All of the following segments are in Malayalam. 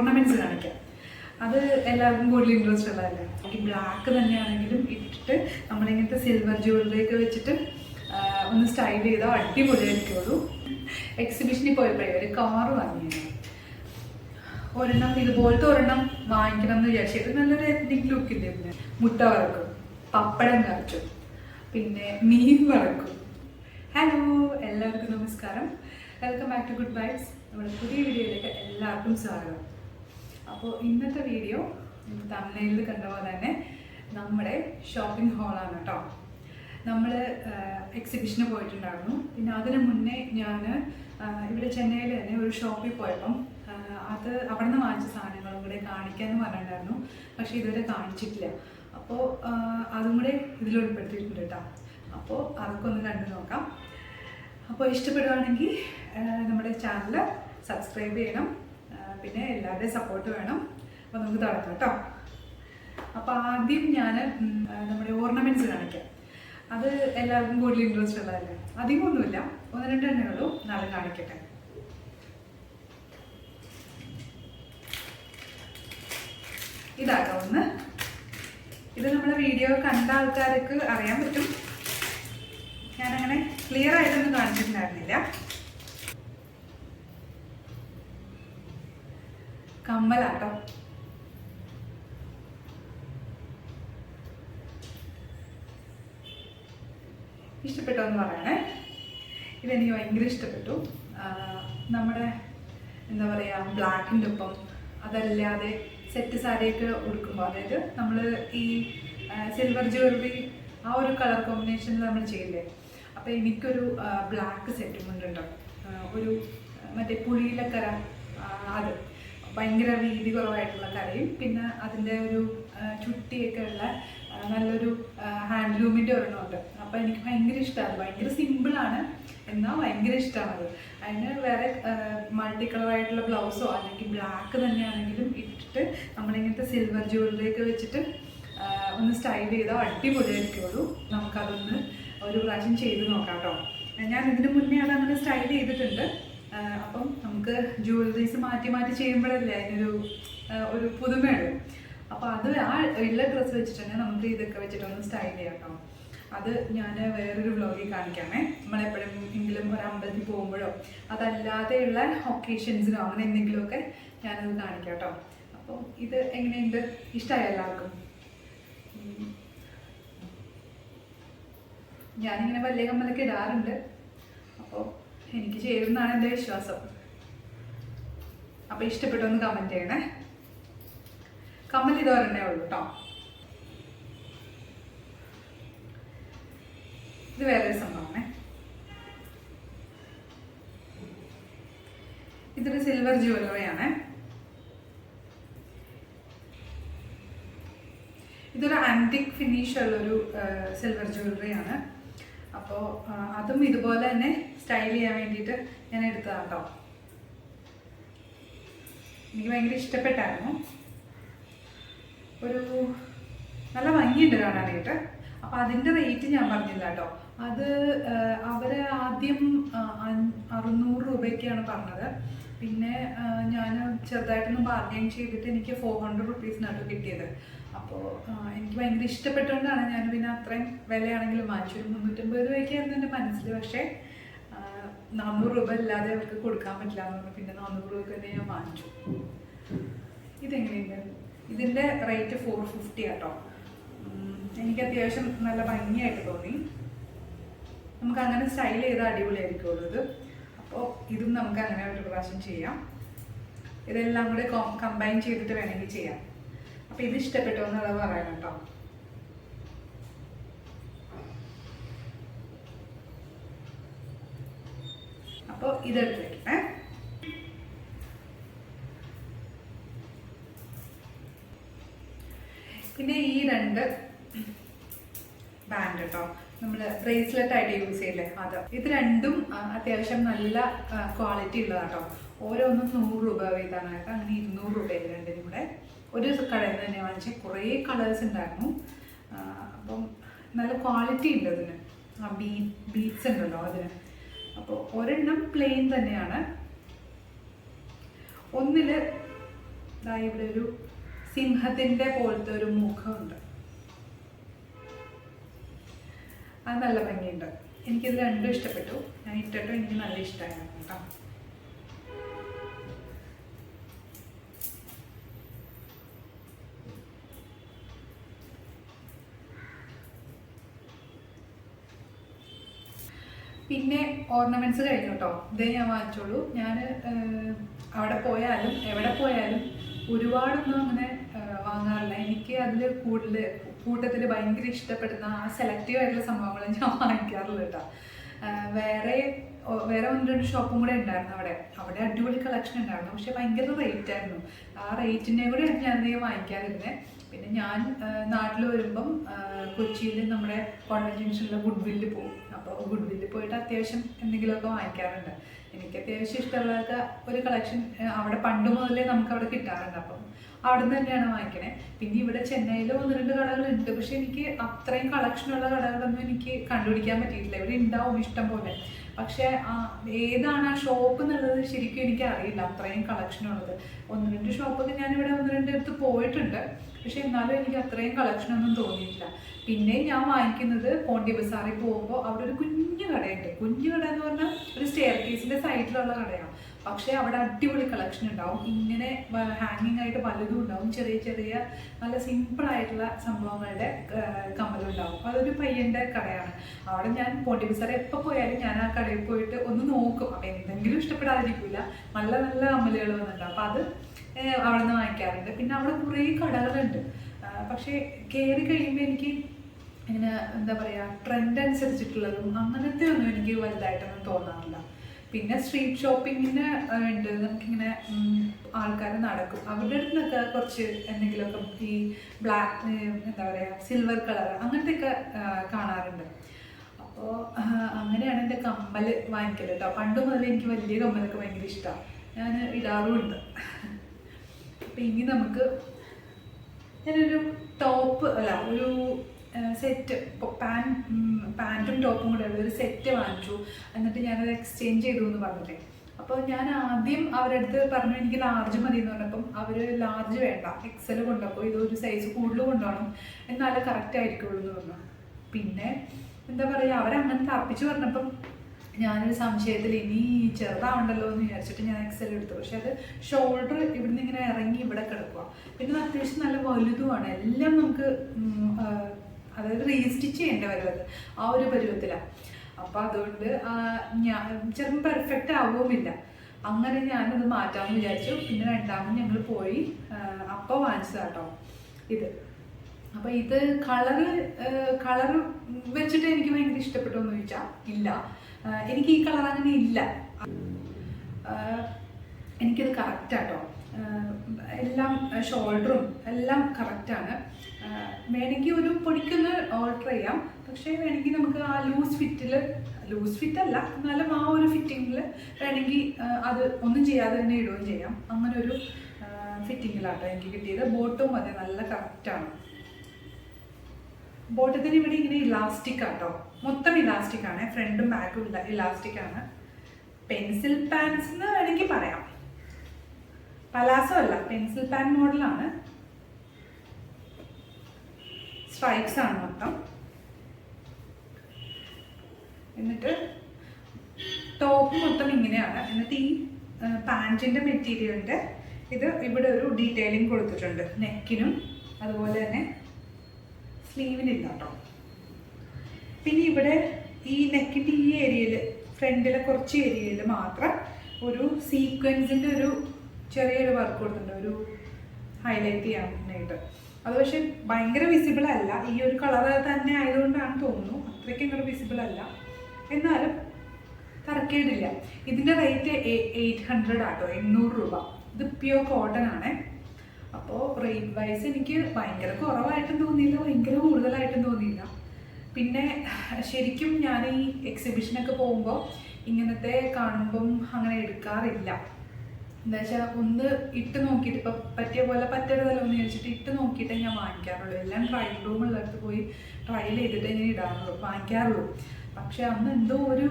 ഓർണമെന്റ്സ് കാണിക്കാം. അത് എല്ലാവർക്കും കൂടുതൽ ഇൻട്രസ്റ്റ് ഉള്ളതല്ലേ? ഈ ബ്ലാക്ക് തന്നെയാണെങ്കിലും ഇട്ടിട്ട് നമ്മളിങ്ങനത്തെ സിൽവർ ജ്വല്ലറി വെച്ചിട്ട് ഒന്ന് സ്റ്റൈൽ ചെയ്താൽ അടിപൊളിയായിരിക്കുള്ളൂ. എക്സിബിഷനിൽ പോയപ്പോഴേ ഒരു കാറ് വാങ്ങിയാണ് ഒരെണ്ണം ഇതുപോലത്തെ ഒരെണ്ണം വാങ്ങിക്കണം എന്ന് വിചാരിച്ചിട്ട് നല്ലൊരു എത്നിക് ലുക്ക് ഇല്ലേ പിന്നെ മുട്ട വറക്കും പപ്പടം കറച്ചു പിന്നെ മീൻ വറക്കും. ഹലോ എല്ലാവർക്കും നമസ്കാരം. Welcome back to good bites നമ്മുടെ പുതിയ വീഡിയോയിലേക്ക് എല്ലാവർക്കും സ്വാഗതം. അപ്പോൾ ഇന്നത്തെ വീഡിയോ തമിഴ്നയിൽ കണ്ട പോലെ തന്നെ നമ്മുടെ ഷോപ്പിംഗ് ഹോളാണ് കേട്ടോ നമ്മൾ എക്സിബിഷന് പോയിട്ടുണ്ടായിരുന്നു. പിന്നെ അതിന് മുന്നേ ഞാൻ ഇവിടെ ചെന്നൈയിൽ തന്നെ ഒരു ഷോപ്പിൽ പോയപ്പം അത് അവിടെ നിന്ന് വാങ്ങിച്ച സാധനങ്ങളും കൂടെ കാണിക്കാമെന്ന് പറഞ്ഞിട്ടുണ്ടായിരുന്നു. പക്ഷേ ഇതുവരെ കാണിച്ചിട്ടില്ല. അപ്പോൾ അതും കൂടെ ഇതിൽ ഉൾപ്പെടുത്തിയിട്ടുണ്ട് കേട്ടോ അപ്പോൾ അതൊക്കെ ഒന്ന് കണ്ടു നോക്കാം. അപ്പോൾ ഇഷ്ടപ്പെടുകയാണെങ്കിൽ നമ്മുടെ ചാനൽ സബ്സ്ക്രൈബ് ചെയ്യണം. പിന്നെ എല്ലാവരുടെയും സപ്പോർട്ട് വേണം. അപ്പോൾ നമുക്ക് തുടക്കാം കേട്ടോ അപ്പോൾ ആദ്യം ഞാൻ നമ്മുടെ ഓർണമെന്റ്സ് കാണിക്കാം. അത് എല്ലാവർക്കും കൂടുതൽ ഇൻട്രസ്റ്റ് ഉള്ളതല്ലേ? അധികം ഒന്നുമില്ല. ഒന്ന് രണ്ടെണ്ണേ ഉള്ളൂ നാളെ കാണിക്കട്ടെ. ഇതാക്കാം ഒന്ന്. ഇത് നമ്മുടെ വീഡിയോ കണ്ട ആൾക്കാർക്ക് അറിയാൻ പറ്റും. ഞാനങ്ങനെ ക്ലിയർ ആയിട്ടൊന്നും കാണിച്ചിട്ടുണ്ടായിരുന്നില്ല. കമ്മലാട്ടോ. ഇഷ്ടപ്പെട്ടോ എന്ന് പറയണേ? ഇതെനിക്ക് ഭയങ്കര ഇഷ്ടപ്പെട്ടു. നമ്മുടെ എന്താ പറയുക ബ്ലാക്കിന്റെ ഒപ്പം അതല്ലാതെ സെറ്റ് സാരിയൊക്കെ ഉടുക്കുമ്പോൾ അതായത് നമ്മൾ ഈ സിൽവർ ജ്വല്ലറി ആ ഒരു കളർ കോമ്പിനേഷനിൽ നമ്മൾ ചെയ്യില്ലേ? അപ്പോൾ എനിക്കൊരു ബ്ലാക്ക് സെറ്റും ഉണ്ടുണ്ടോ ഒരു മറ്റേ പുളിയിലക്കര അത്. ഭയങ്കര വീതി കുറവായിട്ടുള്ള കറിയും. പിന്നെ അതിന്റെ ഒരു ചുട്ടിയൊക്കെ ഉള്ള നല്ലൊരു ഹാൻഡ്ലൂമിന്റെ ഒരെണ്ണമുണ്ട് അപ്പോൾ എനിക്ക് ഭയങ്കര ഇഷ്ടമാണ് ഭയങ്കര സിമ്പിളാണ്. എന്നാൽ ഭയങ്കര ഇഷ്ടമാണ് അത് അതിന് വേറെ മൾട്ടി കളറായിട്ടുള്ള ബ്ലൗസോ അല്ലെങ്കിൽ ബ്ലാക്ക് തന്നെയാണെങ്കിലും ഇട്ടിട്ട് നമ്മളിങ്ങനത്തെ സിൽവർ ജ്വല്ലറി ഒക്കെ വെച്ചിട്ട് ഒന്ന് സ്റ്റൈൽ ചെയ്താൽ അടിപൊളിയായിരിക്കുള്ളൂ. നമുക്കതൊന്ന് ഒരു പ്രാവശ്യം ചെയ്ത് നോക്കാം കേട്ടോ. ഞാൻ ഇതിന് മുന്നേ അതങ്ങനെ സ്റ്റൈൽ ചെയ്തിട്ടുണ്ട്. അപ്പം നമുക്ക് ജ്വല്ലറീസ് മാറ്റി മാറ്റി ചെയ്യുമ്പോഴല്ലേ അതിനൊരു ഒരു പുതുമയുള്ളൂ അപ്പോൾ അത് ആ ഉള്ള ഡ്രസ്സ് വെച്ചിട്ട് തന്നെ നമുക്ക് ഇതൊക്കെ വെച്ചിട്ടൊന്ന് സ്റ്റൈൽ ചെയ്യാം കേട്ടോ അത് ഞാൻ വേറൊരു വ്ലോഗിൽ കാണിക്കാമേ. നമ്മളെപ്പോഴും എങ്കിലും ഒരു അമ്പലത്തിൽ പോകുമ്പോഴോ അതല്ലാതെയുള്ള ഒക്കേഷൻസിനോ അങ്ങനെ എന്തെങ്കിലുമൊക്കെ ഞാനത് കാണിക്കാം കേട്ടോ അപ്പോൾ ഇത് എങ്ങനെയുണ്ട്? ഇഷ്ടമായ എല്ലാവർക്കും. ഞാനിങ്ങനെ വലിയ കമ്മലൊക്കെ ഇടാറുണ്ട്. അപ്പോൾ എനിക്ക് ചേരുന്നതാണ് എന്റെ വിശ്വാസം. അപ്പോൾ ഇഷ്ടപ്പെട്ടൊന്ന് കമന്റ് ചെയ്യണേ. കമ്മൽ ഇതൊരെണ്ണേ ഉള്ളൂ കേട്ടോ ഇത് വേറൊരു സംഭവമാണേ. ഇതൊരു സിൽവർ ജ്വല്ലറിയാണ് ഇതൊരു ആന്റിക് ഫിനിഷ് ഉള്ളൊരു സിൽവർ ജ്വല്ലറിയാണ് അപ്പോൾ അതും ഇതുപോലെ തന്നെ സ്റ്റൈൽ ചെയ്യാൻ വേണ്ടിയിട്ട് ഞാൻ എടുത്തതാണ് കേട്ടോ എനിക്ക് ഭയങ്കര ഇഷ്ടപ്പെട്ടായിരുന്നു. ഒരു നല്ല ഭംഗിയുണ്ട് കാണാനായിട്ട്. അപ്പം അതിന്റെ റേറ്റ് ഞാൻ പറഞ്ഞില്ല കേട്ടോ അത് അവർ ആദ്യം അറുന്നൂറ് രൂപയ്ക്കാണ് പറഞ്ഞത്. പിന്നെ ഞാൻ ചെറുതായിട്ടൊന്ന് ബാർഗൈൻ ചെയ്തിട്ട് എനിക്ക് ഫോർ ഹൺഡ്രഡ് റുപ്പീസിനാണ് കിട്ടിയത്. അപ്പോൾ എനിക്ക് ഭയങ്കര ഇഷ്ടപ്പെട്ടുകൊണ്ടാണ് ഞാൻ പിന്നെ അത്രയും വിലയാണെങ്കിലും വാങ്ങിച്ചു ഒരു മുന്നൂറ്റമ്പത് രൂപയ്ക്കായിരുന്നു എന്റെ മനസ്സിൽ. പക്ഷേ നാനൂറ് രൂപ ഇല്ലാതെ അവർക്ക് കൊടുക്കാൻ പറ്റില്ല എന്ന് പറഞ്ഞു. പിന്നെ നാനൂറ് രൂപയ്ക്ക് തന്നെ ഞാൻ വാങ്ങിച്ചു. ഇതെങ്ങനെയുണ്ട്? ഇതിന്റെ റേറ്റ് ഫോർ ഫിഫ്റ്റി ആട്ടോ. എനിക്ക് അത്യാവശ്യം നല്ല ഭംഗിയായിട്ട് തോന്നി. നമുക്ക് അങ്ങനെ സ്റ്റൈൽ ചെയ്താൽ അടിപൊളിയായിരിക്കുള്ളൂ ഇത്. അപ്പോൾ ഇതും നമുക്ക് അങ്ങനെ ഒരു പ്രാവശ്യം ചെയ്യാം. ഇതെല്ലാം കൂടെ കമ്പൈൻ ചെയ്തിട്ട് വേണമെങ്കിൽ ചെയ്യാം. അപ്പോൾ ഇത് ഇഷ്ടപ്പെട്ടോ എന്നുള്ളത് പറയണം കേട്ടോ. അപ്പോൾ ഇതെടുത്ത് വെക്കട്ടെ ബ്രേസ്ലെറ്റ് ആയിട്ട് യൂസ് ചെയ്യില്ലേ? അത്. ഇത് രണ്ടും അത്യാവശ്യം നല്ല ക്വാളിറ്റി ഉള്ളതാട്ടോ. ഓരോന്നും നൂറ് രൂപ വീതമാണ്. കേട്ടോ അങ്ങനെ ഇരുന്നൂറ് രൂപയിൽ രണ്ടിനും കൂടെ. ഒരു കടയിൽ നിന്ന് തന്നെ വാങ്ങിച്ച കുറേ കളേഴ്സ് ഉണ്ടായിരുന്നു. അപ്പം നല്ല ക്വാളിറ്റി ഉണ്ട് അതിന്. ആ ബീ ബീറ്റ്സ് ഉണ്ടല്ലോ അതിന്. അപ്പോൾ ഒരെണ്ണം പ്ലെയിൻ തന്നെയാണ്. ഒന്നിൽ ഇവിടെ ഒരു സിംഹത്തിന്റെ പോലത്തെ ഒരു മുഖമുണ്ട്. അത് നല്ല ഭംഗിയുണ്ട്. എനിക്കിത് രണ്ടും ഇഷ്ടപ്പെട്ടു. ഞാൻ ഇട്ടിട്ടും എനിക്ക് നല്ല ഇഷ്ടമായിരുന്നു കേട്ടോ. പിന്നെ ഓർണമെന്റ്സ് കഴിഞ്ഞു കേട്ടോ. ഇതേ ഞാൻ വാങ്ങിച്ചോളൂ. ഞാൻ അവിടെ പോയാലും എവിടെ പോയാലും ഒരുപാടൊന്നും അങ്ങനെ വാങ്ങാറില്ല. എനിക്ക് അതിൽ കൂടുതൽ കൂട്ടത്തിൽ ഭയങ്കര ഇഷ്ടപ്പെടുന്ന ആ സെലക്റ്റീവ് ആയിട്ടുള്ള സംഭവങ്ങൾ ഞാൻ വാങ്ങിക്കാറുള്ളൂ കേട്ടോ. വേറെ വേറെ ഒന്ന് രണ്ട് ഷോപ്പും കൂടെ ഉണ്ടായിരുന്നു അവിടെ. അവിടെ അടിപൊളി കളക്ഷൻ ഉണ്ടായിരുന്നു. പക്ഷെ ഭയങ്കര റേറ്റ് ആയിരുന്നു. ആ റേറ്റിനെ കൂടെ ഞാൻ അധികം വാങ്ങിക്കാതിരുന്നത് പിന്നെ ഞാൻ നാട്ടിൽ വരുമ്പം കൊച്ചിയിൽ നമ്മുടെ കോൺവെന്റ് ജംഗ്ഷനിലെ ഗുഡ് വില്ല് പോകും അപ്പോൾ ഗുഡ് വില്ല് പോയിട്ട് അത്യാവശ്യം എന്തെങ്കിലുമൊക്കെ വാങ്ങിക്കാറുണ്ട്. എനിക്ക് അത്യാവശ്യം ഇഷ്ടമുള്ളതൊക്കെ ഒരു കളക്ഷൻ അവിടെ പണ്ട് മുതലേ നമുക്ക് അവിടെ കിട്ടാറുണ്ട്. അപ്പം അവിടെ തന്നെയാണ് വാങ്ങിക്കണേ. പിന്നെ ഇവിടെ ചെന്നൈയിൽ ഒന്ന് രണ്ട് കടകളുണ്ട്. പക്ഷെ എനിക്ക് അത്രയും കളക്ഷൻ കളക്ഷനുള്ള കടകളൊന്നും എനിക്ക് കണ്ടുപിടിക്കാൻ പറ്റിയിട്ടില്ല. ഇവിടെ ഉണ്ടാവും ഇഷ്ടം പോലെ. പക്ഷെ ഏതാണ് ആ ഷോപ്പ് എന്നുള്ളത് ശരിക്കും എനിക്ക് അറിയില്ല. അത്രയും കളക്ഷൻ ഉള്ളത്. ഒന്ന് രണ്ട് ഷോപ്പൊക്കെ ഞാൻ ഇവിടെ ഒന്ന് രണ്ട് അടുത്ത് പോയിട്ടുണ്ട്. പക്ഷെ എന്നാലും എനിക്ക് അത്രയും കളക്ഷൻ ഒന്നും തോന്നിയിട്ടില്ല. പിന്നെ ഞാൻ വാങ്ങിക്കുന്നത് പോണ്ടി ബസാറിൽ പോകുമ്പോൾ അവിടെ ഒരു കുഞ്ഞു കടയുണ്ട്. കുഞ്ഞു കട എന്ന് പറഞ്ഞാൽ ഒരു സ്റ്റെയർ കേസിന്റെ സൈഡിലുള്ള കടയാണ്. പക്ഷേ അവിടെ അടിപൊളി കളക്ഷൻ ഉണ്ടാവും. ഇങ്ങനെ ഹാങ്ങിങ് ആയിട്ട് പലതും ഉണ്ടാവും. ചെറിയ ചെറിയ നല്ല സിമ്പിൾ ആയിട്ടുള്ള സംഭവങ്ങളുടെ കമ്മലുണ്ടാവും അതൊരു പയ്യന്റെ കടയാണ്. അവിടെ ഞാൻ പോണ്ടി ബിസാർ എപ്പോൾ പോയാലും ഞാൻ ആ കടയിൽ പോയിട്ട് ഒന്ന് നോക്കും. അപ്പം എന്തെങ്കിലും ഇഷ്ടപ്പെടാതിരിക്കില്ല നല്ല നല്ല കമ്മലുകൾ വന്നിട്ടുണ്ട്. അപ്പം അത് അവിടെ നിന്ന് വാങ്ങിക്കാറുണ്ട്. പിന്നെ അവിടെ കുറേ കടകളുണ്ട്. പക്ഷേ കയറി കഴിയുമ്പോൾ എനിക്ക് ഇങ്ങനെ എന്താ പറയുക ട്രെൻഡ് അനുസരിച്ചിട്ടുള്ളതും അങ്ങനത്തെ ഒന്നും എനിക്ക് വലുതായിട്ടൊന്നും തോന്നാറില്ല. പിന്നെ സ്ട്രീറ്റ് ഷോപ്പിങ്ങിന് ഉണ്ട്. നമുക്കിങ്ങനെ ആൾക്കാർ നടക്കും. അവരുടെ അടുത്തൊക്കെ കുറച്ച് എന്തെങ്കിലുമൊക്കെ ഈ ബ്ലാക്ക് എന്താ പറയുക സിൽവർ കളർ അങ്ങനത്തെയൊക്കെ കാണാറുണ്ട്. അപ്പോൾ അങ്ങനെയാണ് എന്റെ കമ്മൽ വാങ്ങിക്കൽ കേട്ടോ പണ്ട് മുതൽ എനിക്ക് വലിയ കമ്മലൊക്കെ ഭയങ്കര ഇഷ്ടമാണ് ഞാൻ ഇടാറുമുണ്ട്. അപ്പം ഇനി നമുക്ക് ഞാനൊരു ടോപ്പ് അല്ല ഒരു സെറ്റ് പാൻ പാന്റും ടോപ്പും കൂടെ ഉള്ള ഒരു സെറ്റ് വാങ്ങിച്ചു. എന്നിട്ട് ഞാനത് എക്സ്ചേഞ്ച് ചെയ്തു എന്ന് പറഞ്ഞില്ലേ. അപ്പോൾ ഞാൻ ആദ്യം അവരടുത്ത് പറഞ്ഞു എനിക്ക് ലാർജ് മതി എന്ന് പറഞ്ഞപ്പം അവർ ലാർജ് വേണ്ട. എക്സൽ കൊണ്ടപ്പോൾ ഇത് ഒരു സൈസ് കൂടുതൽ കൊണ്ടുപോകണം. എന്നാലേ കറക്റ്റ് ആയിരിക്കുള്ളൂ എന്ന് പറഞ്ഞു. പിന്നെ എന്താ പറയുക അവരങ്ങനെ തർപ്പിച്ച് പറഞ്ഞപ്പം ഞാനൊരു സംശയത്തിൽ ഇനി ചെറുതാവണ്ടല്ലോ എന്ന് വിചാരിച്ചിട്ട് ഞാൻ എക്സൽ എടുത്തു. പക്ഷെ അത് ഷോൾഡർ ഇവിടുന്ന് ഇങ്ങനെ ഇറങ്ങി ഇവിടെ കിടക്കുക പിന്നെ അത്യാവശ്യം നല്ല വലുതുമാണ്. എല്ലാം നമുക്ക് അതായത് റീസ്റ്റിച്ച് ചെയ്യേണ്ടി വരും അത്. ആ ഒരു പരുവത്തിലാണ് അപ്പോൾ അതുകൊണ്ട് ഞാൻ ചിലപ്പോൾ പെർഫെക്റ്റ് ആവുമില്ല അങ്ങനെ ഞാനത് മാറ്റാമെന്ന് വിചാരിച്ചു. പിന്നെ രണ്ടാമത് ഞങ്ങൾ പോയി അപ്പോൾ വാങ്ങിച്ചതാട്ടോ ഇത്. അപ്പോൾ ഇത് കളറ് കളർ വെച്ചിട്ട് എനിക്ക് ഭയങ്കര ഇഷ്ടപ്പെട്ടു എന്ന് ചോദിച്ചാൽ ഇല്ല. എനിക്ക് ഈ കളർ അങ്ങനെ ഇല്ല എനിക്കിത് കറക്റ്റാട്ടോ എല്ലാം ഷോൾഡറും എല്ലാം കറക്റ്റാണ് വേണമെങ്കിൽ ഒരു പൊടിക്കൊന്ന് ഓൾട്ടർ ചെയ്യാം. പക്ഷേ വേണമെങ്കിൽ നമുക്ക് ആ ലൂസ് ഫിറ്റിൽ ലൂസ് ഫിറ്റ് അല്ല എന്നാലും ആ ഒരു ഫിറ്റിങ്ങിൽ വേണമെങ്കിൽ അത് ഒന്നും ചെയ്യാതെ തന്നെ ഇടുകയും ചെയ്യാം. അങ്ങനെ ഒരു ഫിറ്റിങ്ങിലാട്ടോ എനിക്ക് കിട്ടിയത്. ബോട്ടും അതെ നല്ല കറക്റ്റാണ് ബോട്ടത്തിന് ഇവിടെ ഇങ്ങനെ ഇലാസ്റ്റിക് ആട്ടോ. മൊത്തം ഇലാസ്റ്റിക് ആണ്. ഫ്രണ്ടും ബാക്കും ഇലാസ്റ്റിക് ആണ്. പെൻസിൽ പാൻസ് എന്ന് വേണമെങ്കിൽ പറയാം. പലാസോ അല്ല പെൻസിൽ പാൻ മോഡലാണ് സ്ട്രൈപ്സ് ആണ് മൊത്തം. എന്നിട്ട് ടോപ്പ് മൊത്തം ഇങ്ങനെയാണ്. എന്നിട്ട് ഈ പാന്റിന്റെ മെറ്റീരിയലിന്റെ ഇത് ഇവിടെ ഒരു ഡീറ്റെയിലിംഗ് കൊടുത്തിട്ടുണ്ട്. നെക്കിനും അതുപോലെ തന്നെ സ്ലീവിനില്ല കേട്ടോ പിന്നെ ഇവിടെ ഈ നെക്കിന്റെ ഈ ഏരിയയിൽ ഫ്രണ്ടിലെ കുറച്ച് ഏരിയയിൽ മാത്രം ഒരു സീക്വൻസിന്റെ ഒരു ചെറിയൊരു വർക്ക് കൊടുത്തിട്ടുണ്ട്. ഒരു ഹൈലൈറ്റ് ചെയ്യാനായിട്ട്. അത് പക്ഷെ ഭയങ്കര വിസിബിൾ അല്ല. ഈ ഒരു കളർ തന്നെ ആയതുകൊണ്ടാണ് തോന്നുന്നു. അത്രയ്ക്ക് അങ്ങനെ വിസിബിൾ അല്ല. എന്നാലും തറക്കേടില്ല ഇതിന്റെ റേറ്റ് എയ്റ്റ് ഹൺഡ്രഡ് ആട്ടോ. എണ്ണൂറ് രൂപ. ഇത് പ്യൂർ കോട്ടൺ ആണ്. അപ്പോൾ റേറ്റ് വൈസ് എനിക്ക് ഭയങ്കര കുറവായിട്ടും തോന്നിയില്ല. ഭയങ്കര കൂടുതലായിട്ടും തോന്നിയില്ല. പിന്നെ ശരിക്കും ഞാൻ ഈ എക്സിബിഷനൊക്കെ പോകുമ്പോൾ ഇങ്ങനത്തെ കാണുമ്പം അങ്ങനെ എടുക്കാറില്ല. എന്താ വെച്ചാൽ ഒന്ന് ഇട്ട് നോക്കിയിട്ട് ഇപ്പം പറ്റിയ പോലെ പറ്റരുതല്ലോ എന്ന് ചോദിച്ചിട്ട് ഇട്ട് നോക്കിയിട്ടേ ഞാൻ വാങ്ങിക്കാറുള്ളൂ. എല്ലാം ട്രയൽ റൂമുള്ളടത്ത് പോയി ട്രയൽ ചെയ്തിട്ടേ ഞാൻ ഇടാറുള്ളൂ വാങ്ങിക്കാറുള്ളൂ. പക്ഷെ അന്ന് എന്തോ ഒരു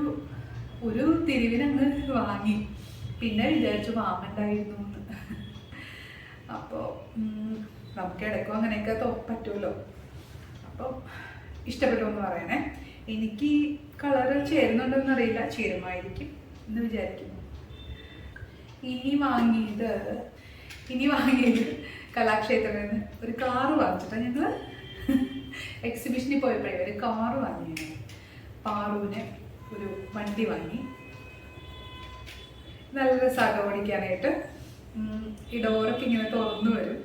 ഒരു തിരിവിനങ്ങ് വാങ്ങി. പിന്നെ വിചാരിച്ചു വാങ്ങണ്ടായിരുന്നു എന്ന്. അപ്പോൾ നമുക്ക് ഇടയ്ക്കും അങ്ങനെയൊക്കെ പറ്റുമല്ലോ. അപ്പോൾ ഇഷ്ടപ്പെട്ടു എന്ന് പറയണേ. എനിക്ക് കളറ് ചേരുന്നുണ്ടോന്ന് അറിയില്ല ചേരുമായിരിക്കും എന്ന് വിചാരിക്കുന്നു. ഇനി വാങ്ങിയത് ഇനി വാങ്ങിയത് കലാക്ഷേത്രത്തിൽ നിന്ന്. ഒരു കാറ് വാങ്ങിച്ചിട്ടാണ് ഞങ്ങൾ എക്സിബിഷനിൽ പോയപ്പോഴേ ഒരു കാറ് വാങ്ങിയത്. പാറുവിന് ഒരു വണ്ടി വാങ്ങി. നല്ല രസമാട്ടോ ഓടിക്കാനായിട്ട് ഈ ഡോറൊക്കെ ഇങ്ങനെ തുറന്നു വരും.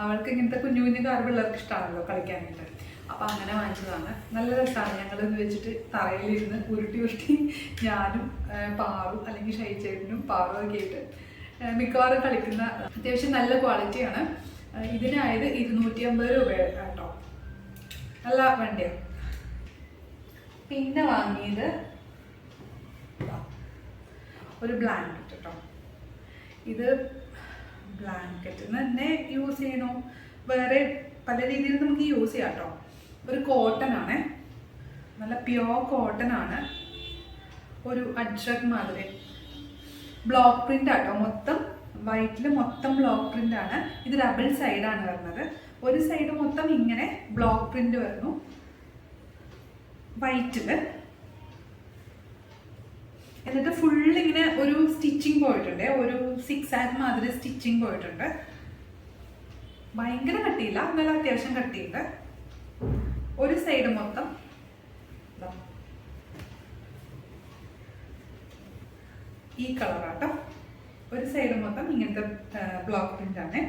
അവൾക്ക് ഇങ്ങനത്തെ കുഞ്ഞു കുഞ്ഞു കാർ പിള്ളേർക്ക് ഇഷ്ടമാണല്ലോ കളിക്കാനായിട്ട്. അപ്പം അങ്ങനെ വാങ്ങിച്ചതാണ്. നല്ല രസമാണ് എന്ന് വെച്ചിട്ട് തറയിലിരുന്ന് ഉരുട്ടി ഉരുട്ടി ഞാനും പാറു അല്ലെങ്കിൽ ഷൈച്ചേട്ടനും പാറും ഒക്കെ ആയിട്ട് മിക്കവാറും കളിക്കുന്ന അത്യാവശ്യം നല്ല ക്വാളിറ്റിയാണ് ഇതിനായത് ഇരുന്നൂറ്റി അമ്പത് രൂപയാണ് കേട്ടോ. നല്ല വണ്ടിയാണ് പിന്നെ വാങ്ങിയത് ഒരു ബ്ലാങ്കറ്റ് കേട്ടോ ഇത് ബ്ലാങ്കറ്റിന് തന്നെ യൂസ് ചെയ്യണോ വേറെ പല രീതിയിൽ നമുക്ക് യൂസ് ചെയ്യാം കേട്ടോ ഒരു കോട്ടൺ ആണ്. നല്ല പ്യോർ കോട്ടൺ ആണ്. ഒരു അഡ്രക് മാതിരി. ബ്ലോക്ക് പ്രിന്റ് ആട്ടോ. മൊത്തം വൈറ്റിൽ മൊത്തം ബ്ലോക്ക് പ്രിന്റ് ആണ്. ഇത് ഡബിൾ സൈഡാണ് വരുന്നത്. ഒരു സൈഡ് മൊത്തം ഇങ്ങനെ ബ്ലോക്ക് പ്രിന്റ് വരുന്നു. വൈറ്റിൽ എന്നിട്ട് ഫുൾ ഇങ്ങനെ ഒരു സ്റ്റിച്ചിങ് പോയിട്ടുണ്ട്. ഒരു സിക്സ് ആൻഡ് മാതിരി സ്റ്റിച്ചിങ് പോയിട്ടുണ്ട്. ഭയങ്കര കട്ടിയില്ല. എന്നാലും അത്യാവശ്യം കട്ടിയുണ്ട്. ഒരു സൈഡ് മൊത്തം. ഈ കളറാട്ടോ ഒരു സൈഡ് മൊത്തം ഇങ്ങനത്തെ ബ്ലോക്ക് പ്രിന്റ് ആണ്.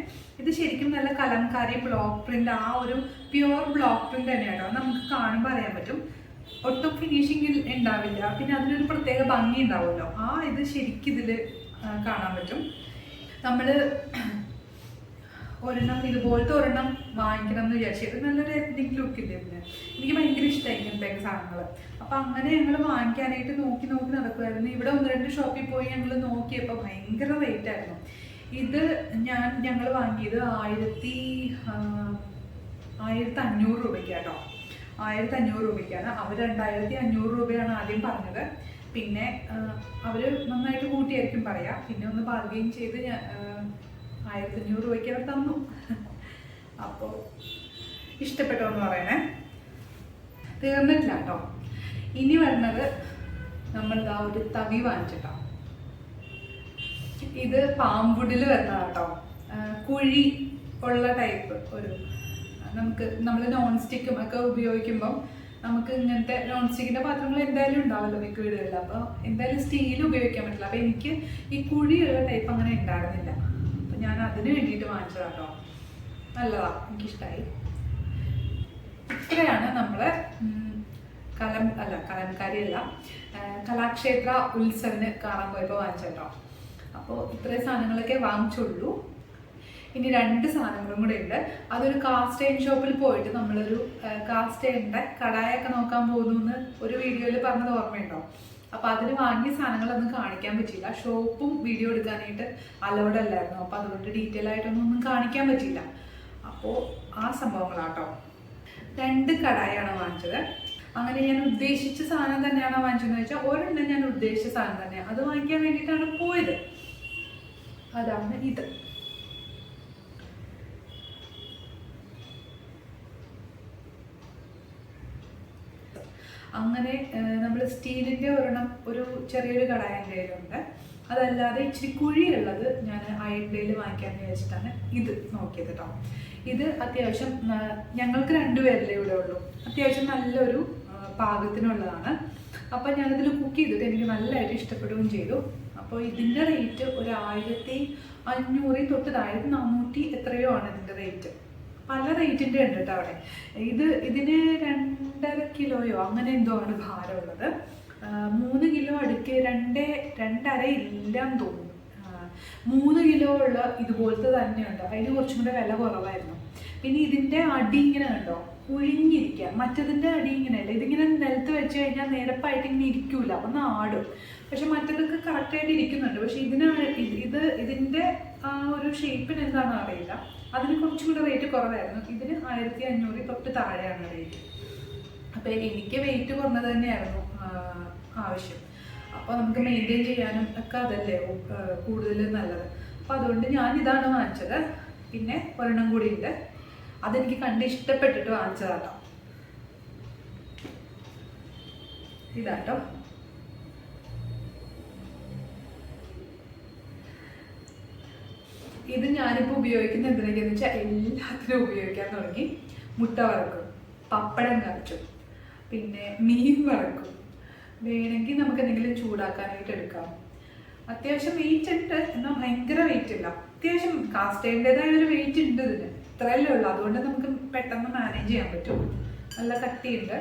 ഇത് ശരിക്കും നല്ല കലംകാരി ബ്ലോക്ക് പ്രിന്റ് ആ ഒരു പ്യുവർ ബ്ലോക്ക് പ്രിന്റ് തന്നെയാട്ടോ. നമുക്ക് കാണുമ്പോൾ അറിയാൻ പറ്റും. ഒട്ടും ഫിനിഷിംഗ് ഉണ്ടാവില്ല. പിന്നെ അതിനൊരു പ്രത്യേക ഭംഗി ഉണ്ടാവുമല്ലോ. ആ ഇത് ശരിക്കും ഇതിൽ കാണാൻ പറ്റും. നമ്മൾ ഒരെണ്ണം ഇതുപോലത്തെ ഒരെണ്ണം വാങ്ങിക്കണം എന്ന് വിചാരിച്ചു. നല്ലൊരു എത്നിക് ലുക്ക് ഇല്ലേ ഇതിന്. എനിക്ക് ഭയങ്കര ഇഷ്ടമായി ഇങ്ങനത്തെ സാധനങ്ങൾ അപ്പം അങ്ങനെ ഞങ്ങൾ വാങ്ങിക്കാനായിട്ട് നോക്കി നോക്കി നടക്കുമായിരുന്നു ഇവിടെ ഒന്ന് രണ്ട് ഷോപ്പിൽ പോയി ഞങ്ങൾ നോക്കിയപ്പോൾ ഭയങ്കര റേറ്റ് ആയിരുന്നു. ഇത് ഞാൻ ഞങ്ങൾ വാങ്ങിയത് ആയിരത്തി ആയിരത്തി അഞ്ഞൂറ് രൂപയ്ക്കാട്ടോ ആയിരത്തി അഞ്ഞൂറ് രൂപയ്ക്കാണ്. അവർ രണ്ടായിരത്തി അഞ്ഞൂറ് രൂപയാണ് ആദ്യം പറഞ്ഞത്. പിന്നെ അവർ നന്നായിട്ട് കൂട്ടിയായിരിക്കും പറയാം. പിന്നെ ഒന്ന് ബാർഗെയിൻ ചെയ്ത് ആയിരത്തി അഞ്ഞൂറ് രൂപയ്ക്ക് അവർ തന്നു. അപ്പോൾ ഇഷ്ടപ്പെട്ടോ എന്ന് പറയണേ. തീർന്നിട്ടില്ല കേട്ടോ. ഇനി വരുന്നത് നമ്മൾ ആ ഒരു തവി വാങ്ങിച്ചിട്ടോ. ഇത് പാമ്പുടിൽ വരുന്നതാണ് കേട്ടോ. കുഴി ഉള്ള ടൈപ്പ് ഒരു നമുക്ക് നമ്മൾ നോൺ സ്റ്റിക്കും ഒക്കെ ഉപയോഗിക്കുമ്പോൾ നമുക്ക് ഇങ്ങനത്തെ നോൺ സ്റ്റിക്കിന്റെ പാത്രങ്ങൾ എന്തായാലും ഉണ്ടാവല്ലോ മിക്ക വീടുകളിൽ അപ്പോൾ എന്തായാലും സ്റ്റീൽ ഉപയോഗിക്കാൻ പറ്റില്ല. അപ്പോൾ എനിക്ക് ഈ കുഴിയുള്ള ടൈപ്പ് അങ്ങനെ ഉണ്ടായിരുന്നില്ല. ഞാൻ അതിന് വേണ്ടിയിട്ട് വാങ്ങിച്ചതാട്ടോ. നല്ലതാ എനിക്കിഷ്ടമായി ഇത്രയാണ് നമ്മൾ കലം അല്ല കലംകാരിയല്ല കലാക്ഷേത്ര ഉത്സവിന് കാണാൻ പോയപ്പോൾ വാങ്ങിച്ചോ അപ്പോൾ ഇത്രയും സാധനങ്ങളൊക്കെ വാങ്ങിച്ചുള്ളൂ. ഇനി രണ്ട് സാധനങ്ങളും കൂടെ ഉണ്ട്. അതൊരു കാസ്റ്റ് അയൺ ഷോപ്പിൽ പോയിട്ട് നമ്മളൊരു കാസ്റ്റ് അയണിന്റെ കടായൊക്കെ നോക്കാൻ പോകുന്നു എന്ന് ഒരു വീഡിയോയിൽ പറഞ്ഞത് ഓർമ്മയുണ്ടോ? അപ്പൊ അതിന് വാങ്ങിയ സാധനങ്ങളൊന്നും കാണിക്കാൻ പറ്റിയില്ല. ഷോപ്പും വീഡിയോ എടുക്കാനായിട്ട് അലൗഡ് അല്ലായിരുന്നു. അപ്പൊ അതുകൊണ്ട് ഡീറ്റെയിൽ ആയിട്ടൊന്നും ഒന്നും കാണിക്കാൻ പറ്റിയില്ല. അപ്പോൾ ആ സംഭവങ്ങളാട്ടോ. രണ്ട് കടായാണ് വാങ്ങിച്ചത്. അങ്ങനെ ഞാൻ ഉദ്ദേശിച്ച സാധനം തന്നെയാണ് വാങ്ങിച്ചതെന്ന് വെച്ചാൽ ഒരെണ്ണം ഞാൻ ഉദ്ദേശിച്ച സാധനം തന്നെയാണ് അത് വാങ്ങിക്കാൻ വേണ്ടിയിട്ടാണ് പോയത്. അതാണ് ഇത്. അങ്ങനെ നമ്മൾ സ്റ്റീലിന്റെ ഒരെണ്ണം ഒരു ചെറിയൊരു കടായ എന്റെ കയ്യിലുണ്ട്. അതല്ലാതെ ഇച്ചിരി കുഴിയുള്ളത് ഞാൻ അയണ്ടയിൽ വാങ്ങിക്കാൻ വിചാരിച്ചിട്ടാണ് ഇത് നോക്കിയത് കേട്ടോ ഇത് അത്യാവശ്യം ഞങ്ങൾക്ക് രണ്ടുപേരല്ലേ ഇവിടെ ഉള്ളൂ. അത്യാവശ്യം നല്ലൊരു പാകത്തിനുള്ളതാണ്. അപ്പം ഞാനിതിൽ കുക്ക് ചെയ്തിട്ട് എനിക്ക് നല്ലതായിട്ട് ഇഷ്ടപ്പെടുകയും ചെയ്തു. അപ്പോൾ ഇതിന്റെ റേറ്റ് ഒരു ആയിരത്തി അഞ്ഞൂറിൽ തൊട്ട് ആയിരത്തി നാനൂറ്റി എത്രയോ ആണ് ഇതിന്റെ റേറ്റ്. പല റേറ്റിന്റെ ഉണ്ട് കേട്ടോ അവിടെ. ഇത് ഇതിന് രണ്ടര കിലോയോ അങ്ങനെ എന്തോ ആണ് ഭാരമുള്ളത്. മൂന്ന് കിലോ അടുക്ക് രണ്ട് രണ്ടര ഇല്ലാന്ന് തോന്നുന്നു. മൂന്ന് കിലോ ഉള്ള ഇതുപോലത്തെ തന്നെയുണ്ട് അതിന് കുറച്ചും കൂടെ വില കുറവായിരുന്നു. പിന്നെ ഇതിന്റെ അടി ഇങ്ങനെ കണ്ടോ? കുഴിഞ്ഞിരിക്കുക മറ്റതിന്റെ അടി ഇങ്ങനെയല്ല? ഇതിങ്ങനെ നിലത്ത് വെച്ച് കഴിഞ്ഞാൽ നിരപ്പായിട്ട് ഇങ്ങനെ ഇരിക്കൂല. ഒന്ന് ആടും പക്ഷെ മറ്റതൊക്കെ കറക്റ്റായിട്ട് ഇരിക്കുന്നുണ്ട്. പക്ഷെ ഇതിനാണ് ഇത് ഇത് ഇതിന്റെ ആ ഒരു ഷേപ്പിന് എന്താണെന്ന് അറിയില്ല. അതിന് കുറച്ചും കൂടെ റേറ്റ് കുറവായിരുന്നു. ഇതിന് ആയിരത്തി അഞ്ഞൂറ് തൊട്ട് താഴെയാണ് റേറ്റ് അപ്പോൾ എനിക്ക് വെയിറ്റ് കുറഞ്ഞത് തന്നെയായിരുന്നു ആവശ്യം. അപ്പോൾ നമുക്ക് മെയിന്റെയിൻ ചെയ്യാനും ഒക്കെ അതല്ലേ കൂടുതൽ നല്ലത്. അപ്പോൾ അതുകൊണ്ട് ഞാൻ ഇതാണ് വാങ്ങിച്ചത്. പിന്നെ ഒരെണ്ണം കൂടി ഉണ്ട്. അതെനിക്ക് കണ്ട് ഇഷ്ടപ്പെട്ടിട്ട് വാങ്ങിച്ചതാട്ടോ. ഇതാട്ടോ. ഇത് ഞാനിപ്പോൾ ഉപയോഗിക്കുന്ന എന്തിനൊക്കെയാന്ന് വെച്ചാൽ എല്ലാത്തിനും ഉപയോഗിക്കാൻ തുടങ്ങി. മുട്ട വറക്കും പപ്പടം കറിച്ചും പിന്നെ മീൻ വറക്കും. വേണമെങ്കിൽ നമുക്ക് എന്തെങ്കിലും ചൂടാക്കാനായിട്ട് എടുക്കാം. അത്യാവശ്യം വെയിറ്റ് ഉണ്ട് എന്നാൽ ഭയങ്കര വെയിറ്റ് ഇല്ല. അത്യാവശ്യം കാസ്റ്റേന്റെതായ ഒരു വെയിറ്റ് ഉണ്ട് ഇതിന്. ഇത്രയല്ലേ ഉള്ളൂ. അതുകൊണ്ട് നമുക്ക് പെട്ടെന്ന് മാനേജ് ചെയ്യാൻ പറ്റും. നല്ല കട്ടിയുണ്ട്.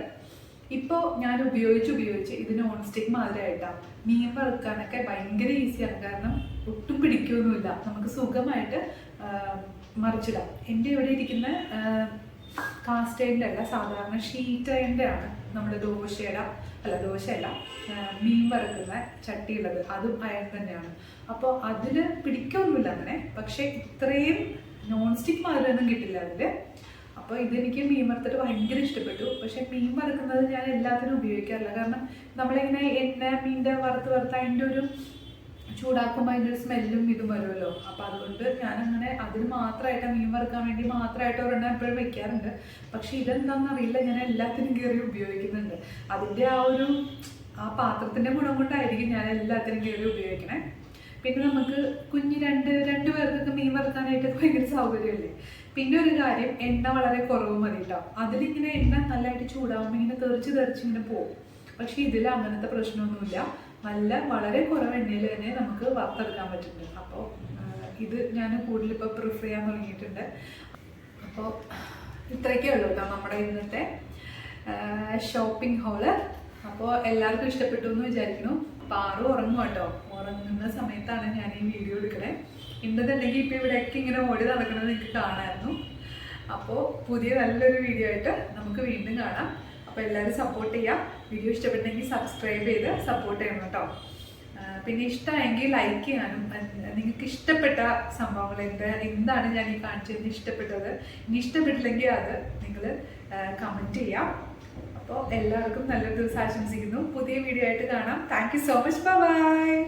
ഇപ്പോൾ ഞാൻ ഉപയോഗിച്ച് ഉപയോഗിച്ച് ഇത് നോൺ സ്റ്റിക്ക് മാതിരിയായിട്ടാണ് മീൻ വറുക്കാനൊക്കെ ഭയങ്കര ഈസിയാണ് കാരണം ഒട്ടും പിടിക്കുകയൊന്നുമില്ല നമുക്ക് സുഖമായിട്ട് മറിച്ചിടാം. എന്റെ ഇവിടെ ഇരിക്കുന്ന കാസ്റ്റൈന്റെ അല്ല സാധാരണ ഷീറ്റ് അയന്റെ ആണ് നമ്മുടെ ദോശയുടെ. അല്ല ദോശയല്ല മീൻ വറുക്കുന്ന ചട്ടിയുള്ളത്. അതും അയൺ തന്നെയാണ്. അപ്പോൾ അതിൽ പിടിക്കൊന്നുമില്ല അങ്ങനെ. പക്ഷേ ഇത്രയും നോൺ സ്റ്റിക്ക് മാതിരിയൊന്നും കിട്ടില്ല അതിൽ അപ്പോൾ ഇതെനിക്ക് മീൻ വറുത്തിട്ട് ഭയങ്കര ഇഷ്ടപ്പെട്ടു. പക്ഷേ മീൻ വറുക്കുന്നത് ഞാൻ എല്ലാത്തിനും ഉപയോഗിക്കാറില്ല. കാരണം നമ്മളിങ്ങനെ എണ്ണ മീന്റെ വറുത്ത് വറുത്ത് അതിന്റെ ഒരു ചൂടാക്കുമ്പോൾ അതിന്റെ ഒരു സ്മെല്ലും ഇതും വരുമല്ലോ. അപ്പോൾ അതുകൊണ്ട് ഞാൻ അങ്ങനെ അതിന് മാത്രമായിട്ട് മീൻ വറുക്കാൻ വേണ്ടി മാത്രമായിട്ട് ഒരെണ്ണം എപ്പോഴും വെക്കാറുണ്ട്. പക്ഷെ ഇതെന്താണെന്ന് അറിയില്ല ഞാൻ എല്ലാത്തിനും കയറി ഉപയോഗിക്കുന്നുണ്ട്. അതിന്റെ ആ ഒരു ആ പാത്രത്തിന്റെ ഗുണം കൊണ്ടായിരിക്കും ഞാൻ എല്ലാത്തിനും കയറി ഉപയോഗിക്കണേ. പിന്നെ നമുക്ക് കുഞ്ഞ് രണ്ട് രണ്ട് പേർക്കൊക്കെ മീൻ വറുക്കാനായിട്ട് ഭയങ്കര സൗകര്യമല്ലേ? പിന്നെ ഒരു കാര്യം എണ്ണ വളരെ കുറവ് മതി കേട്ടോ. അതിലിങ്ങനെ എണ്ണ നല്ലതായിട്ട് ചൂടാവുമ്പോൾ ഇങ്ങനെ തെറിച്ച് തെറിച്ച് ഇങ്ങനെ പോകും. പക്ഷേ ഇതിൽ അങ്ങനത്തെ പ്രശ്നമൊന്നുമില്ല. നല്ല വളരെ കുറവ് എണ്ണയിൽ തന്നെ നമുക്ക് വറുത്തെടുക്കാൻ പറ്റുന്നുണ്ട്. അപ്പോൾ ഇത് ഞാൻ കൂടുതൽ ഇപ്പോൾ പ്രിഫർ ചെയ്യാൻ തുടങ്ങിയിട്ടുണ്ട്. അപ്പോൾ ഇത്രയൊക്കെ ഉള്ളൂ കേട്ടോ നമ്മുടെ ഇന്നത്തെ ഷോപ്പിംഗ് ഹോൾ അപ്പോൾ എല്ലാവർക്കും ഇഷ്ടപ്പെട്ടു എന്ന് വിചാരിക്കുന്നു. പാറു ഉറങ്ങും കേട്ടോ ഉറങ്ങുന്ന സമയത്താണ് ഞാൻ ഈ വീഡിയോ എടുക്കണേ. ഉണ്ടെന്നുണ്ടെങ്കിൽ ഇപ്പോൾ ഇവിടെയൊക്കെ ഇങ്ങനെ ഓടി നടക്കുന്നത് എനിക്ക് കാണാമായിരുന്നു അപ്പോൾ പുതിയ നല്ലൊരു വീഡിയോ ആയിട്ട് നമുക്ക് വീണ്ടും കാണാം. അപ്പോൾ എല്ലാവരും സപ്പോർട്ട് ചെയ്യുക വീഡിയോ ഇഷ്ടപ്പെട്ടെങ്കിൽ സബ്സ്ക്രൈബ് ചെയ്ത് സപ്പോർട്ട് ചെയ്യണം കേട്ടോ. പിന്നെ ഇഷ്ടമായെങ്കിൽ ലൈക്ക് ചെയ്യാനും നിങ്ങൾക്ക് ഇഷ്ടപ്പെട്ട സംഭവങ്ങൾ എന്ത് എന്താണ് ഞാൻ ഈ കാണിച്ചതിന് ഇഷ്ടപ്പെട്ടത്? ഇനി ഇഷ്ടപ്പെട്ടില്ലെങ്കിൽ അത് നിങ്ങൾ കമന്റ് ചെയ്യാം. അപ്പോൾ എല്ലാവർക്കും നല്ലൊരു ദിവസം ആശംസിക്കുന്നു. പുതിയ വീഡിയോ ആയിട്ട് കാണാം. Thank so much bye